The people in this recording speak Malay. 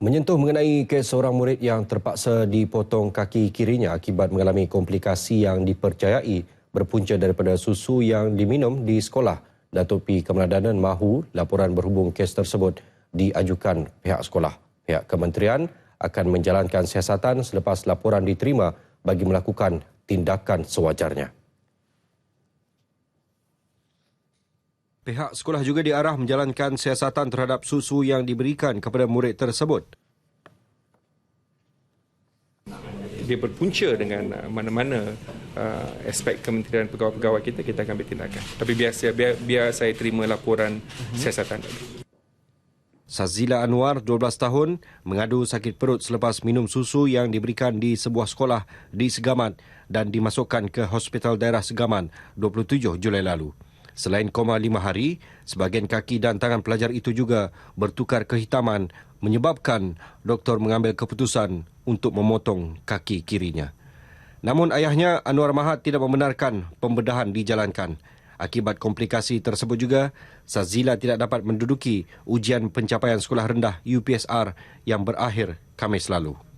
Menyentuh mengenai kes seorang murid yang terpaksa dipotong kaki kirinya akibat mengalami komplikasi yang dipercayai berpunca daripada susu yang diminum di sekolah. Datuk P. Kemeladanan mahu laporan berhubung kes tersebut diajukan pihak sekolah. Pihak kementerian akan menjalankan siasatan selepas laporan diterima bagi melakukan tindakan sewajarnya. Pihak sekolah juga diarah menjalankan siasatan terhadap susu yang diberikan kepada murid tersebut. Dia berpunca dengan uh, mana-mana uh, aspek kementerian pegawai-pegawai kita, kita akan ambil tindakan. Tapi biasa biar, biar saya terima laporan uh-huh. siasatan tadi. Sazila Anwar, 12 tahun, mengadu sakit perut selepas minum susu yang diberikan di sebuah sekolah di Segaman dan dimasukkan ke Hospital Daerah Segaman 27 Julai lalu. Selain koma lima hari, sebahagian kaki dan tangan pelajar itu juga bertukar kehitaman menyebabkan doktor mengambil keputusan untuk memotong kaki kirinya. Namun ayahnya Anwar Mahat tidak membenarkan pembedahan dijalankan. Akibat komplikasi tersebut juga, Sazila tidak dapat menduduki ujian pencapaian sekolah rendah UPSR yang berakhir Khamis lalu.